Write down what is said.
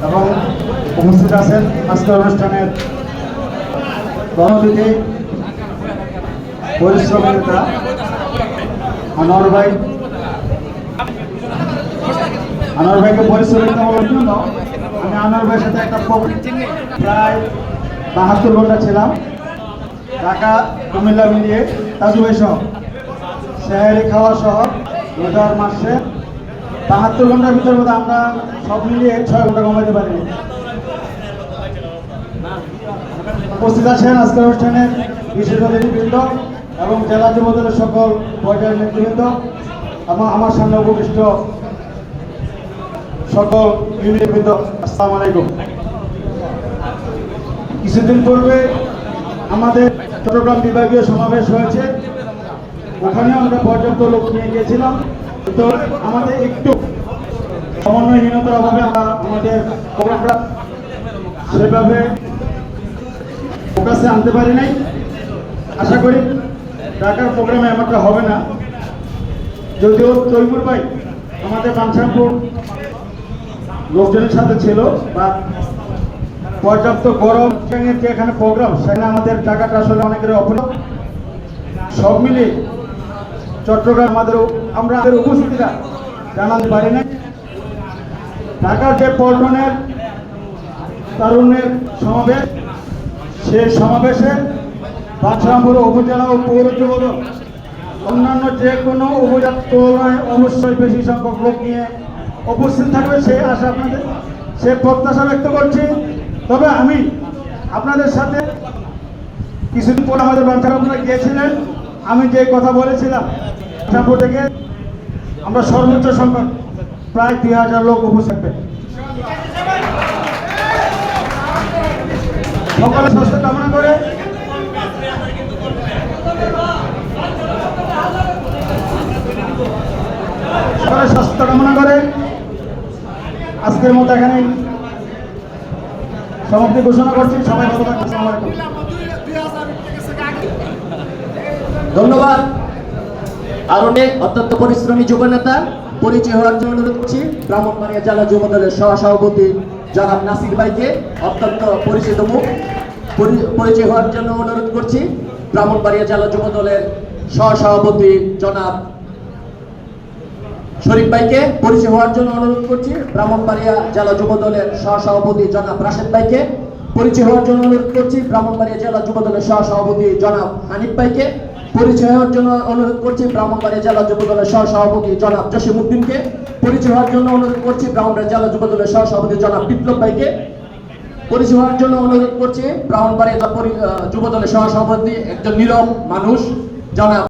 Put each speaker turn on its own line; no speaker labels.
এবং উপস্থিত আছেন আজকের অনুষ্ঠানের গণতিথি পরিশ্রমী নেতা আনোয়ার ভাই আনোয়ার ভাইকে পরিশ্রমী নেতা বলার আমি আনোয়ার ভাইয়ের সাথে একটা প্রায় বাহাত্তর ঘণ্টা ছিলাম ঢাকা কুমিল্লা মিলিয়ে তাজু ভাই সহ শহরে খাওয়া সহ রোজার মাসে বাহাত্তর ঘণ্টার ভিতরে বোধহয় আমরা সব মিলিয়ে ছয় ঘণ্টা কমাতে পারিনি উপস্থিত আছেন আজকের অনুষ্ঠানের বিশেষ অতিথিবৃন্দ এবং জেলা যুবদলের সকল পর্যায়ের নেতৃবৃন্দ এবং আমার সামনে উপবিষ্ট সকল ইউনিটবৃন্দ আসসালামু আলাইকুম। কিছুদিন পূর্বে আমাদের চট্টগ্রাম বিভাগীয় সমাবেশ হয়েছে। ওখানে আমরা পর্যাপ্ত লোক নিয়ে গিয়েছিলাম। তো আমাদের একটু সমন্বয়হীনতার অভাবে আমরা আমাদের প্রোগ্রামটা সেভাবে ফোকাসে আনতে পারি নাই। আশা করি ঢাকার প্রোগ্রামে এমনটা হবে না। যদিও তৈমুর ভাই আমাদের বাঞ্ছাপুর লোকজনের সাথে ছিল বা পর্যাপ্ত গরম যে এখানে প্রোগ্রাম, সেখানে আমাদের টাকাটা আসলে অনেকের অপরাধ সব মিলিয়ে চট্টগ্রাম আমাদের আমরা আমাদের উপস্থিতিটা জানাতে পারি না ঢাকার যে পল্টনের তারুণ্যের সমাবেশ সেই সমাবেশে বাদশাহপুর উপজেলা ও পৌর অন্যান্য যে কোনো উপজেলার তুলনায় অবশ্যই বেশি সংখ্যক লোক নিয়ে উপস্থিত থাকবে, সে আশা আপনাদের, সে প্রত্যাশা ব্যক্ত করছি। তবে আমি আপনাদের সাথে কিছুদিন পর আমাদের বাঞ্ছাপুরে গিয়েছিলেন। আমি যে কথা বলেছিলাম বাঞ্ছাপুর থেকে আমরা সর্বোচ্চ সংখ্যক প্রায় দুই হাজার লোক উপস্থিত সকলের স্বাস্থ্য কামনা করে সকলের স্বাস্থ্য কামনা করে আজকের মতো এখানে সমাপ্তি ঘোষণা করছি। সবাই ভালো থাকবেন আসসালামু আলাইকুম
ধন্যবাদ। আর অনেক অত্যন্ত পরিশ্রমী যুব নেতা, পরিচয় হওয়ার জন্য অনুরোধ করছি, ব্রাহ্মণবাড়িয়া জেলা যুব দলের সহ সভাপতি জনাব নাসির ভাইকে অত্যন্ত পরিচিত মুখ, পরি- পরিচয় হওয়ার জন্য অনুরোধ করছি, ব্রাহ্মণবাড়িয়া জেলা যুব দলের সহ সভাপতি জনাব শরীফ ভাইকে পরিচয় হওয়ার জন্য অনুরোধ করছি, ব্রাহ্মণবাড়িয়া জেলা যুব দলের সহ সভাপতি জনাব রাশেদ ভাইকে পরিচয় হওয়ার জন্য অনুরোধ করছি, ব্রাহ্মণবাড়িয়া জেলা যুব দলের সহ সভাপতি জনাব হানিফ ভাইকে পরিচয় হওয়ার জন্য অনুরোধ করছি, ব্রাহ্মণবাড়িয়া জেলা যুব দলের সহ সভাপতি জনাব জসিম উদ্দিনকে পরিচয় হওয়ার জন্য অনুরোধ করছি, ব্রাহ্মণবাড়িয়া জেলা যুব দলের সহ সভাপতি জনাব বিপ্লব ভাইকে। পরিচয় হওয়ার জন্য অনুরোধ করছি, ব্রাহ্মণবাড়িয়া যুব দলের সহ সভাপতি একজন নীরব মানুষ, জনাব